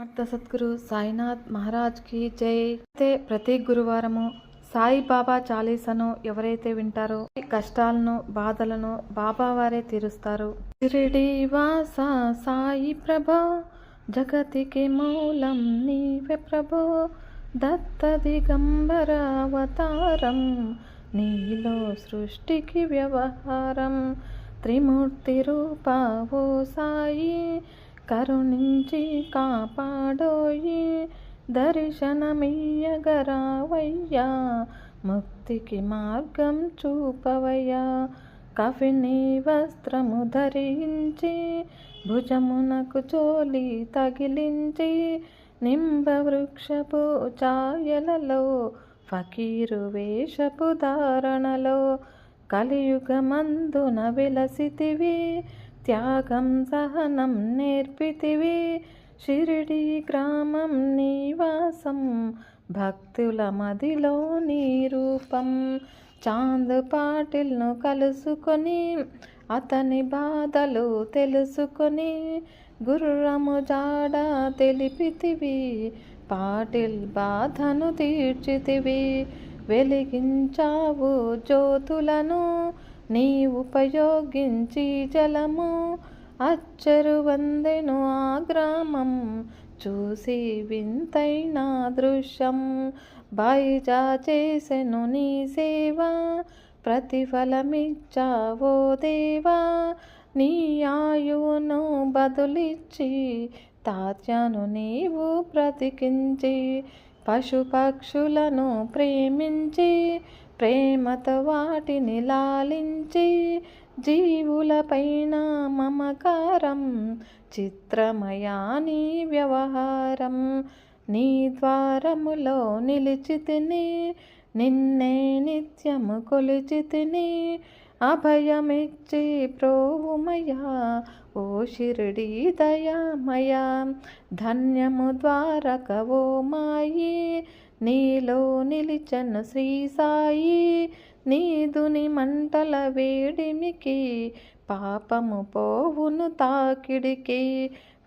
సమర్థ సద్గురు సాయినాథ్ మహారాజ్కి జై. అయితే ప్రతి గురువారము సాయిబాబా చాలీసను ఎవరైతే వింటారో కష్టాలను బాధలను బాబా వారే తీరుస్తారు. షిరిడి వాస సాయి ప్రభో జగతికి మూలం నీవే ప్రభో. దత్త దిగంబర అవతారం నీలో సృష్టికి వ్యవహారం. త్రిమూర్తి రూప ఓ సాయి కరుణించి కాపాడోయి దర్శనమియ్యగరావయ్యా ముక్తికి మార్గం చూపవయ్యా కఫిని వస్త్రము ధరించి భుజమునకు చోలి తగిలించి నింబవృక్షపు ఛాయలలో ఫకీరు వేషపు ధారణలో కలియుగమందున విలసితివి త్యాగం సహనం నేర్పితివి. షిరిడి గ్రామం నివాసం భక్తుల మదిలో నీ రూపం. చాంద్ పాటిల్ను కలుసుకొని అతని బాధలు తెలుసుకొని గుర్రము జాడ తెలిపితివి. పాటిల్ బాధను తీర్చితివి. వెలిగించావు జ్యోతులను. నీ ఉపయోగించి జలము అచ్చరు వందెను ఆ గ్రామం. చూసి వింతైన దృశ్యం బైజా చేసెను నీ సేవ ప్రతిఫలమిచ్చావో దేవా నీ ఆయువును బదులిచ్చి తాత్యను నీవు బ్రతికించి పశుపక్షులను ప్రేమించి ప్రేమతో వాటిని లాలించి జీవులపైన మమకారం చిత్రమయా నీ వ్యవహారం. నీ ద్వారములో నిలిచితిని నిన్నే నిత్యము కొలిచితిని అభయమిచ్చి ప్రోవుమయా ఓ షిరిడి దయామయా. ధన్యము ద్వారక ఓ మాయే నీలో నిలిచను శ్రీ సాయి నీదుని మంటల వేడిమికి పాపము పోవును తాకిడికి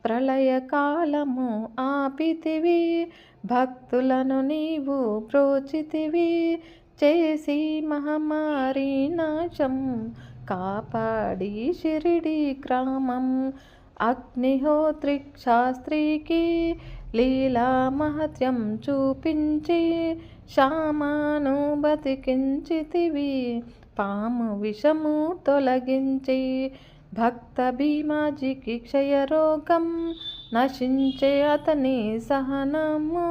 ప్రళయకాలము ఆపితివి భక్తులను నీవు ప్రోచితివి చేసి మహమ్మారి నాశం కాపాడి షిరిడి క్రామం అగ్నిహోత్రి శాస్త్రికి లీలా మహత్యం చూపించి శ్యామాను బతికించితివి. పాము విషము తొలగించి భక్త భీమాజీకి క్షయరోగం నశించే అతని సహనము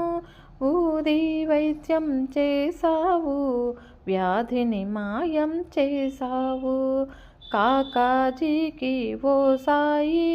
ఊది వైద్యం చేసావు వ్యాధిని మాయం చేసావు కాకాజీకి ఓ సాయి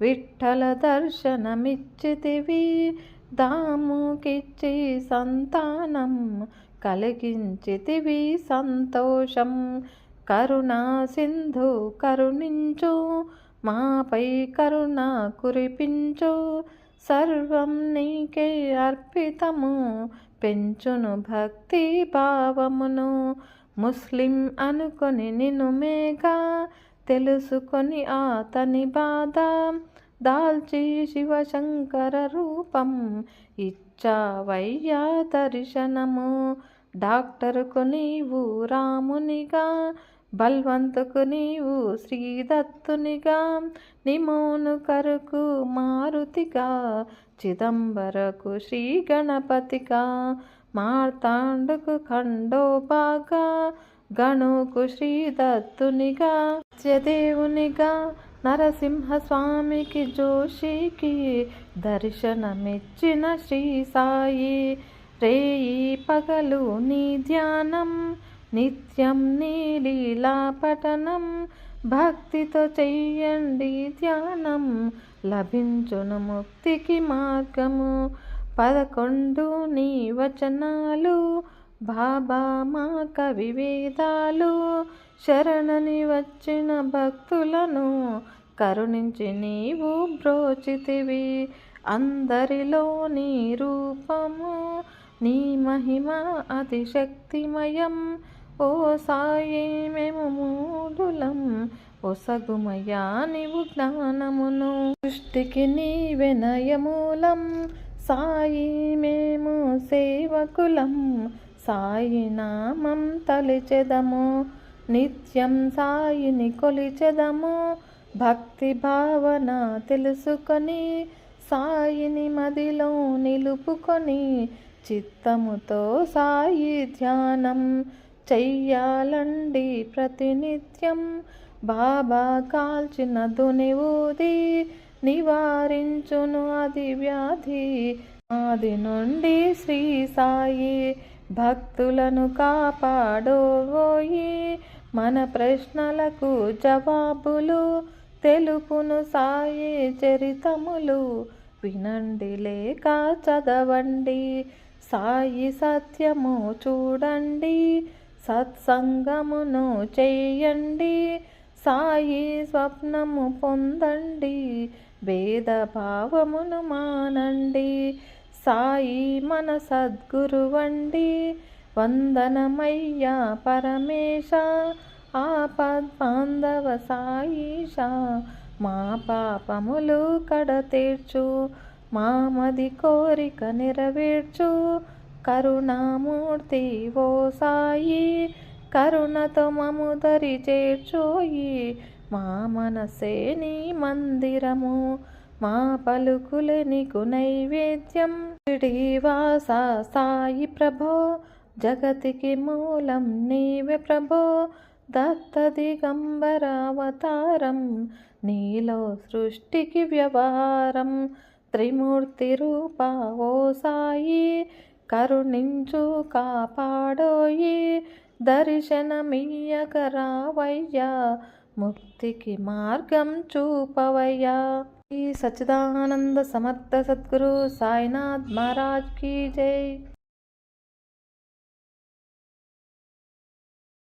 విఠల దర్శనమిచ్చితివి దాముకిచ్చి సంతానం కలిగించితివి సంతోషం కరుణా సింధు కరుణించు మాపై కరుణ కురిపించు. సర్వం నీకే అర్పితము పెంచును భక్తి భావమును. ముస్లిం అనుకొని నిన్ను మేఘా తెలుసుకొని అతని బాధ దాల్చి శివశంకర రూపం ఇచ్చావయ్యా దర్శనము. డాక్టర్కు నీవు రామునిగా బల్వంతుకు నీవు శ్రీదత్తునిగా నిమోను కరుకు మారుతిగా చిదంబరకు శ్రీ గణపతిగా మార్తాండుకు ఖండోబాగా గణుకు శ్రీదత్తునిగా సత్యదేవునిగా నరసింహస్వామికి జోషికి దర్శనమిచ్చిన శ్రీ సాయి. రేయి పగలు నీ ధ్యానం నిత్యం నీ లీలా పఠనం. భక్తితో చెయ్యండి ధ్యానం లభించును ముక్తికి మార్గము. పదకొండు నీ వచనాలు బాబా మా కవి వేదాలు శరణని వచ్చిన భక్తులను కరుణించి నీవు బ్రోచితివి. అందరిలో నీ రూపము నీ మహిమ అతిశక్తిమయం. ఓ సాయి మేము మూడులం ఒసగుమయా నీవు జ్ఞానమును. సృష్టికి నీవే నయమూలం సాయి మేము సేవకులం. సాయి నామం తలిచెదము నిత్యం సాయిని కొలిచెదము. భక్తి భావన తెలుసుకొని సాయిని మదిలో నిలుపుకొని చిత్తముతో సాయి ధ్యానం చెయ్యాలండి ప్రతినిత్యం. బాబా కాల్చిన దుని ఊది నివారించును అది వ్యాధి. ఆది నుండి శ్రీ సాయి భక్తులను కాపాడోయి మన ప్రశ్నలకు జవాబులు తెలుపును సాయి చరితములు. వినండి లేక చదవండి. సాయి సత్యము చూడండి. సత్సంగమును చేయండి. సాయి స్వప్నము పొందండి. భేదభావమును మానండి. సాయి మన సద్గురువండి వందనమయ్యా పరమేశ. ఆపద్బాంధవ సాయిష మా పాపములు కడతీర్చు మామది కోరిక నెరవేర్చు. కరుణామూర్తి ఓ సాయి కరుణతో మము దరి చేర్చోయి మా మనసే నీ మందిరము. మా పలుకులే నీకు నైవేద్యం. సాయి ప్రభో జగతికి మూలం నీవే ప్రభో. దత్త దిగంబరావతారం నీలో సృష్టికి వ్యవహారం. త్రిమూర్తి రూప ఓ సాయి కరుణించు కాపాడోయి. దర్శనమియ్యక రావయ్యా ముక్తికి మార్గం చూపవయ్యా. ఈ సచ్చిదానంద సమర్థ సద్గురు సాయినాథ్ మహారాజ్ కీ జై.